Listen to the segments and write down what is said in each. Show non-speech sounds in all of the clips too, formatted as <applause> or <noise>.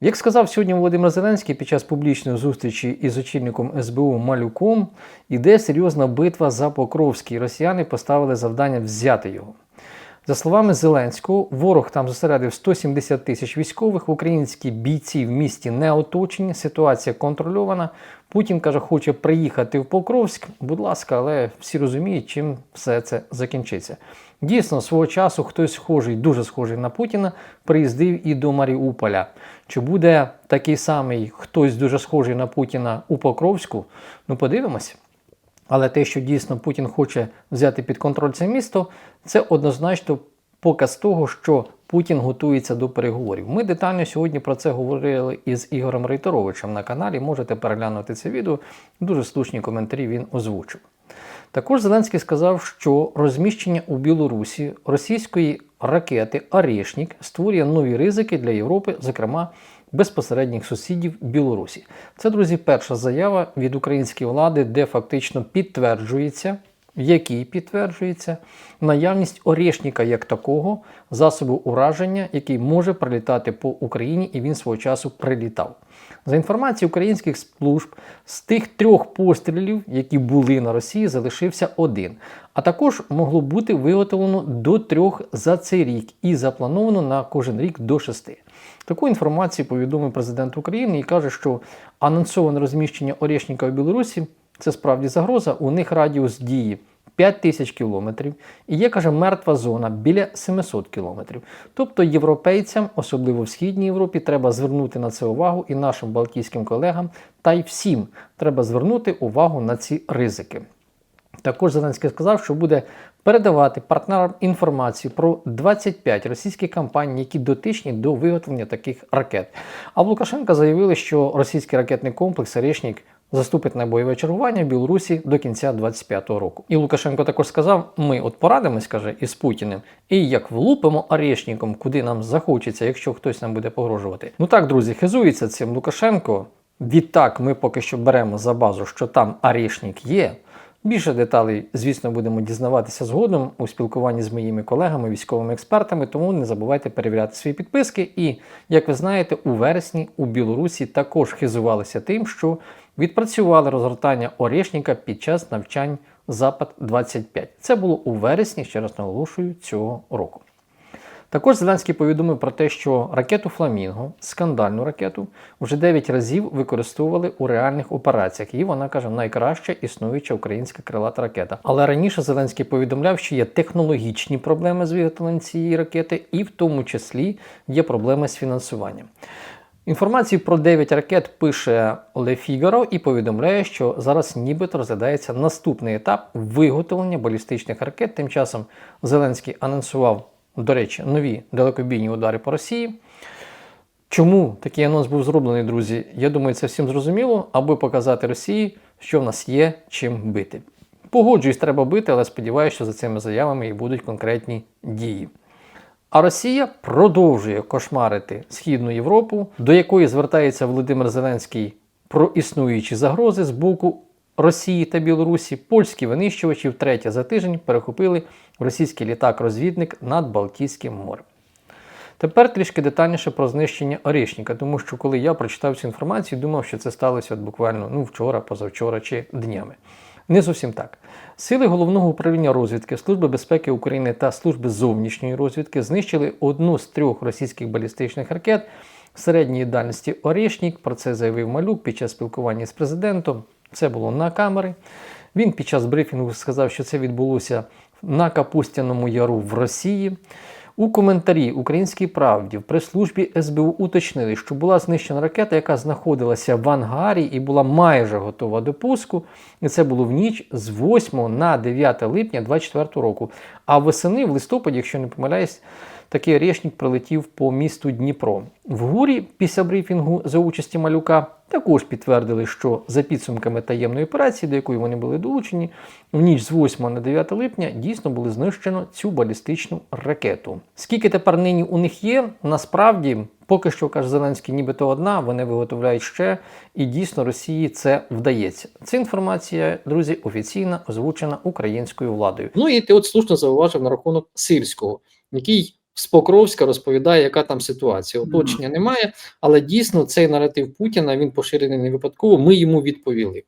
Як сказав сьогодні Володимир Зеленський під час публічної зустрічі із очільником СБУ Малюком, іде серйозна битва за Покровський. Росіяни поставили завдання взяти його. За словами Зеленського, ворог там зосередив 170 тисяч військових, українські бійці в місті не оточені, ситуація контрольована. Путін каже, хоче приїхати в Покровськ. Будь ласка, але всі розуміють, чим все це закінчиться. Дійсно, свого часу хтось схожий, дуже схожий на Путіна, приїздив і до Маріуполя. Чи буде такий самий хтось дуже схожий на Путіна у Покровську? Ну, подивимось. Але те, що дійсно Путін хоче взяти під контроль це місто, це однозначно показ того, що Путін готується до переговорів. Ми детально сьогодні про це говорили із Ігорем Рейтеровичем на каналі. Можете переглянути це відео. Дуже слушні коментарі він озвучив. Також Зеленський сказав, що розміщення у Білорусі російської ракети Орешнік створює нові ризики для Європи, зокрема безпосередніх сусідів Білорусі. Це, друзі, перша заява від української влади, де фактично підтверджується, в якій підтверджується наявність Орешніка як такого засобу ураження, який може прилітати по Україні, і він свого часу прилітав. За інформацією українських служб, з тих трьох пострілів, які були на Росії, залишився один. А також могло бути виготовлено до трьох за цей рік і заплановано на кожен рік до шести. Таку інформацію повідомив президент України і каже, що анонсоване розміщення Орешника в Білорусі це справді загроза. У них радіус дії 5 тисяч кілометрів і є, каже, мертва зона біля 700 кілометрів. Тобто європейцям, особливо в Східній Європі, треба звернути на це увагу і нашим балтійським колегам, та й всім треба звернути увагу на ці ризики. Також Зеленський сказав, що буде передавати партнерам інформацію про 25 російських компаній, які дотичні до виготовлення таких ракет. А в Лукашенка заявили, що російський ракетний комплекс «Орешнік» заступить на бойове чергування в Білорусі до кінця 25-го року. І Лукашенко також сказав: ми от порадимось, каже, із Путіним, і як влупимо орешником, куди нам захочеться, якщо хтось нам буде погрожувати. Ну так, друзі, хизується цим Лукашенко. Відтак, ми поки що беремо за базу, що там орешник є. Більше деталей, звісно, будемо дізнаватися згодом у спілкуванні з моїми колегами, військовими експертами, тому не забувайте перевіряти свої підписки. І, як ви знаєте, у вересні у Білорусі також хизувалися тим, що відпрацювали розгортання Орешника під час навчань Запад 25. Це було у вересні, ще раз наголошую, цього року. Також Зеленський повідомив про те, що ракету Фламінго, скандальну ракету, вже 9 разів використовували у реальних операціях. І вона каже, найкраща існуюча українська крилата ракета. Але раніше Зеленський повідомляв, що є технологічні проблеми з виготовленням цієї ракети, і в тому числі є проблеми з фінансуванням. Інформацію про 9 ракет пише Le Figaro і повідомляє, що зараз нібито розглядається наступний етап виготовлення балістичних ракет. Тим часом Зеленський анонсував, до речі, нові далекобійні удари по Росії. Чому такий анонс був зроблений, друзі? Я думаю, це всім зрозуміло, аби показати Росії, що в нас є чим бити. Погоджуюсь, треба бити, але сподіваюся, що за цими заявами і будуть конкретні дії. А Росія продовжує кошмарити Східну Європу, до якої звертається Володимир Зеленський про існуючі загрози з боку Росії та Білорусі. Польські винищувачі втретє за тиждень перехопили російський літак-розвідник над Балтійським морем. Тепер трішки детальніше про знищення Орішніка, тому що коли я прочитав цю інформацію, думав, що це сталося от буквально ну, вчора, позавчора чи днями. Не зовсім так. Сили головного управління розвідки Служби безпеки України та Служби зовнішньої розвідки знищили одну з трьох російських балістичних ракет середньої дальності Орішнік. Про це заявив Малюк під час спілкування з президентом. Це було на камери. Він під час брифінгу сказав, що це відбулося на Капустяному Яру в Росії. У коментарі Українській правді в прес-службі СБУ уточнили, що була знищена ракета, яка знаходилася в ангарі і була майже готова до пуску. І це було в ніч з 8 на 9 липня 2024 року. А восени, в листопаді, якщо не помиляюсь, такий орешник прилетів по місту Дніпро. В гурі після брифінгу за участі малюка також підтвердили, що за підсумками таємної операції, до якої вони були долучені, в ніч з 8 на 9 липня дійсно було знищено цю балістичну ракету. Скільки тепер нині у них є, насправді. Поки що каже Зеленський, нібито одна, вони виготовляють ще, і дійсно Росії це вдається. Це інформація, друзі, офіційно озвучена українською владою. Ну і ти от слушно зауважив на рахунок сирського, який з Покровська розповідає, яка там ситуація. Оточення немає, але дійсно цей наратив Путіна він поширений не випадково. Ми йому відповіли.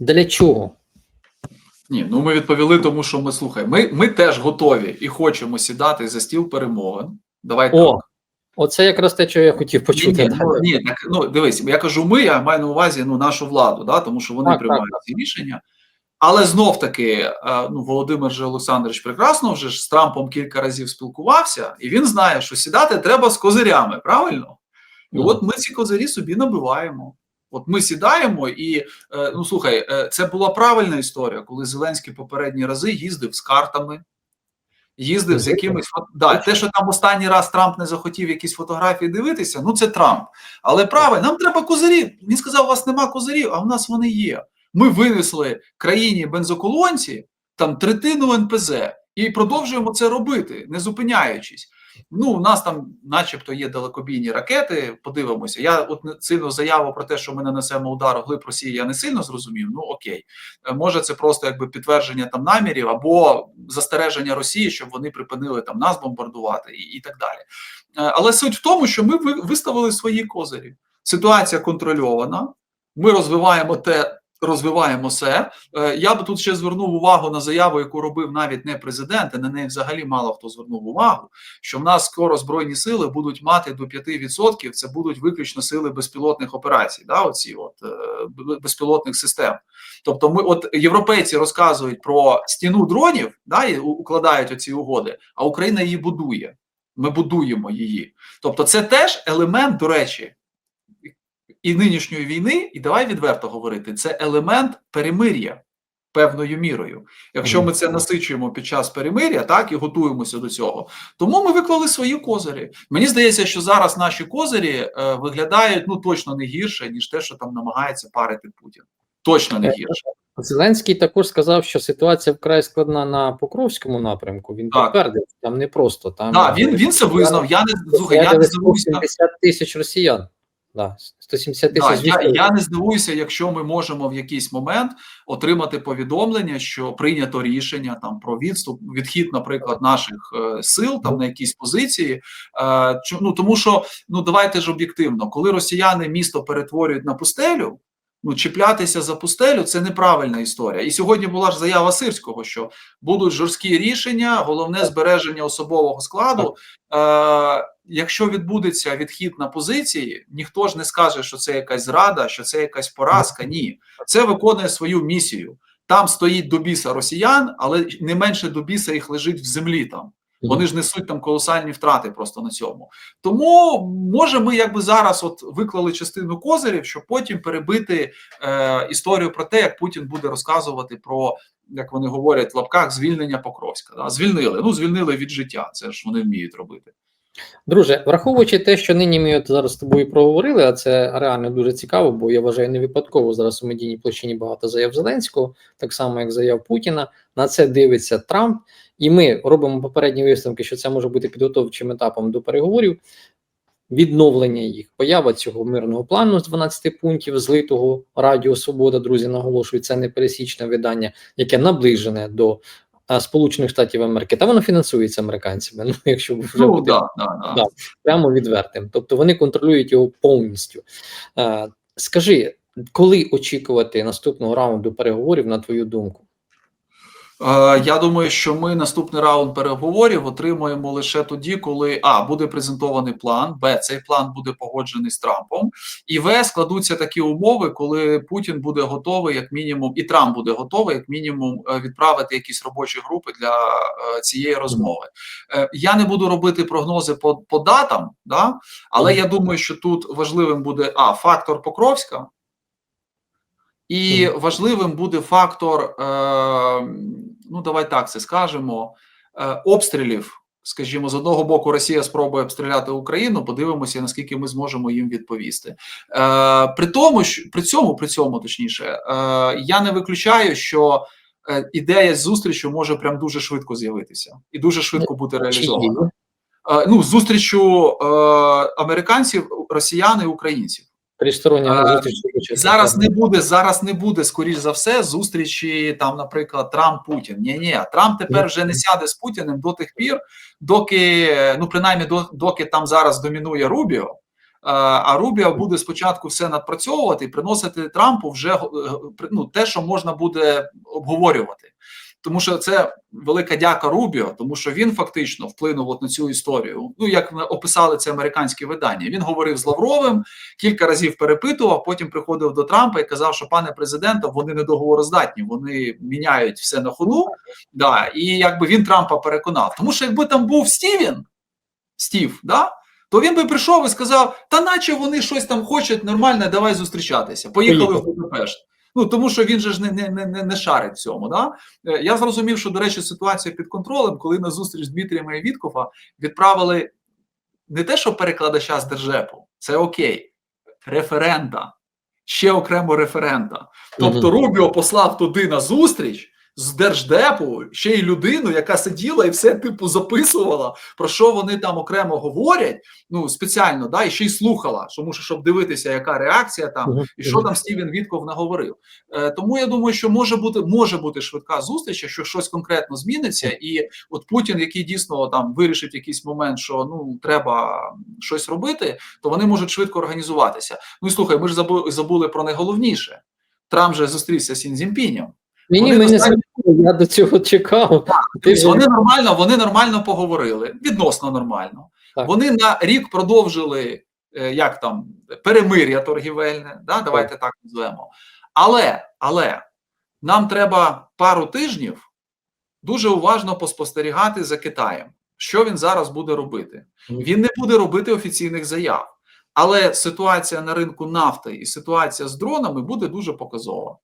Для чого? Ні, ну ми відповіли, тому що ми слухай, ми, ми теж готові і хочемо сідати за стіл перемовин. Давай О, так. Оце якраз те, що я хотів почути. ні, ну, ні, так ну дивись, я кажу, ми, я маю на увазі ну нашу владу, да, тому що вони Так, приймають ці рішення. Але знов таки, е, ну Володимир же Олександрович прекрасно вже ж з Трампом кілька разів спілкувався, і він знає, що сідати треба з козирями, правильно? І Мгм. от ми ці козирі собі набиваємо. От ми сідаємо, і е, ну слухай, е, це була правильна історія, коли Зеленський попередні рази їздив з картами, їздив з якимись фото- да, те, що там останній раз Трамп не захотів якісь фотографії дивитися. Ну це Трамп. Але правильно, нам треба козирі. Він сказав: у вас нема козирів, а в нас вони є. Ми винесли країні бензоколонці там третину НПЗ і продовжуємо це робити, не зупиняючись. Ну, у нас там, начебто, є далекобійні ракети. Подивимося. Я от сильно заяву про те, що ми нанесемо удар глиб Росії, я не сильно зрозумів. Ну окей, Е, може, це просто якби підтвердження там намірів або застереження Росії, щоб вони припинили там нас бомбардувати і, і так далі. Е, Але суть в тому, що ми виставили свої козирі. Ситуація контрольована. Ми розвиваємо те. Розвиваємо все. Е, Я би тут ще звернув увагу на заяву, яку робив навіть не президент, і на неї взагалі мало хто звернув увагу. Що в нас скоро збройні сили будуть мати до 5%, Це будуть виключно сили безпілотних операцій, да, оці от е, безпілотних систем. Тобто, ми от європейці розказують про стіну дронів, да, і укладають оці угоди, а Україна її будує. Ми будуємо її. Тобто, це теж елемент, до речі, і нинішньої війни, і давай відверто говорити, це елемент перемир'я певною мірою. Якщо ми це насичуємо під час перемир'я, так і готуємося до цього. Тому ми виклали свої козирі. Мені здається, що зараз наші козирі е, виглядають ну точно не гірше, ніж те, що там намагається парити Путін. Точно не Е, гірше. Зеленський також сказав, що ситуація вкрай складна на Покровському напрямку. Він Так. підтвердив, там не просто там Так, він, він це визнав. Я не слухай, я не Посадили здивуюся. 170 тисяч росіян. Да, 170 Да, я, я не здивуюся, якщо ми можемо в якийсь момент отримати повідомлення, що прийнято рішення там про відступ, відхід, наприклад, наших е, сил там на якісь позиції. Е, ну тому що ну давайте ж об'єктивно, коли росіяни місто перетворюють на пустелю. Ну, чіплятися за пустелю це неправильна історія. І сьогодні була ж заява Сирського, що будуть жорсткі рішення, головне збереження особового складу. Е, якщо відбудеться відхід на позиції, ніхто ж не скаже, що це якась зрада, що це якась поразка. Ні, це виконує свою місію. Там стоїть до біса росіян, але не менше до біса їх лежить в землі там. Вони ж несуть там колосальні втрати просто на цьому. Тому може ми якби зараз от виклали частину козирів, щоб потім перебити е, історію про те, як Путін буде розказувати про, як вони говорять в лапках, звільнення Покровська. Да? Звільнили. Ну, звільнили від життя. Це ж вони вміють робити. Друже, враховуючи те, що нині ми от зараз з тобою проговорили, а це реально дуже цікаво, бо я вважаю не випадково зараз у медійній площині багато заяв Зеленського, так само як заяв Путіна. На це дивиться Трамп, і ми робимо попередні висновки, що це може бути підготовчим етапом до переговорів. Відновлення їх, поява цього мирного плану з 12 пунктів, злитого Радіо Свобода, друзі, наголошують, це не пересічне видання, яке наближене до Сполучених Штатів Америки, та воно фінансується американцями. <laughs> Ну, якщо вже Ну, бути да, да, да. Да. прямо відвертим. Тобто вони контролюють його повністю. Е, скажи, коли очікувати наступного раунду переговорів, на твою думку? Е, Я думаю, що ми наступний раунд переговорів отримаємо лише тоді, коли а буде презентований план, б цей план буде погоджений з Трампом, і в складуться такі умови, коли Путін буде готовий, як мінімум, і Трамп буде готовий, як мінімум, е, відправити якісь робочі групи для е, цієї розмови. Я не буду робити прогнози по, по датам, да? але я думаю, що тут важливим буде а фактор Покровська. І важливим буде фактор, е, ну давай так це скажемо, е, обстрілів. Скажімо, з одного боку, Росія спробує обстріляти Україну. Подивимося, наскільки ми зможемо їм відповісти. Е, при тому, що при цьому, при цьому точніше, е, я не виключаю, що ідея з зустрічю може прям дуже швидко з'явитися і дуже швидко бути реалізована. Ну, з зустрічю е, американців, росіян і українців. Тристороння. Зараз не буде, зараз не буде, скоріш за все, зустрічі там, наприклад, Трамп Путін. Ні, ні, Трамп тепер вже не сяде з Путіним до тих пір, доки ну принаймні доки там зараз домінує Рубіо. е, А Рубіо буде спочатку все надпрацьовувати і приносити Трампу вже е, ну, те, що можна буде обговорювати. Тому що це велика дяка Рубіо, тому що він фактично вплинув от на цю історію. Ну як описали це американські видання. Він говорив з Лавровим, кілька разів перепитував, потім приходив до Трампа і казав, що пане президенте, вони не договороздатні, вони міняють все на ходу. Да, і якби він Трампа переконав. Тому що якби там був Стівен, Стів, да, то він би прийшов і сказав: та наче вони щось там хочуть, нормально, давай зустрічатися. Поїхали в Поїхали. Будапешт. Ну тому що він же ж не, не, не, не- шарить в цьому. Да? Е, Я зрозумів, що, до речі, ситуація під контролем, коли на зустріч з Дмитрієм Майвідкова відправили не те, що перекладача з держепу, це окей, референта, ще окремо референта. Тобто Рубіо послав туди на зустріч з держдепу ще й людину, яка сиділа і все типу записувала, про що вони там окремо говорять. Ну спеціально, да, і ще й слухала, тому що щоб дивитися, яка реакція там і що там Стівен Вітков наговорив. Е, тому я думаю, що може бути може бути швидка зустріч, якщо щось конкретно зміниться, і от Путін, який дійсно там вирішить якийсь момент, що ну треба щось робити, то вони можуть швидко організуватися. Ну і слухай, ми ж забу- забули про найголовніше. Трамп же зустрівся з Сінзінпінем. Ні, ні, Вони ми достатньо- я до цього чекав. Тобто вони нормально, вони нормально поговорили, відносно нормально. Так. Вони на рік продовжили е, як там перемир'я торгівельне, да, давайте так назвемо. Але, але нам треба пару тижнів дуже уважно поспостерігати за Китаєм, що він зараз буде робити. Він не буде робити офіційних заяв. Але ситуація на ринку нафти і ситуація з дронами буде дуже показова.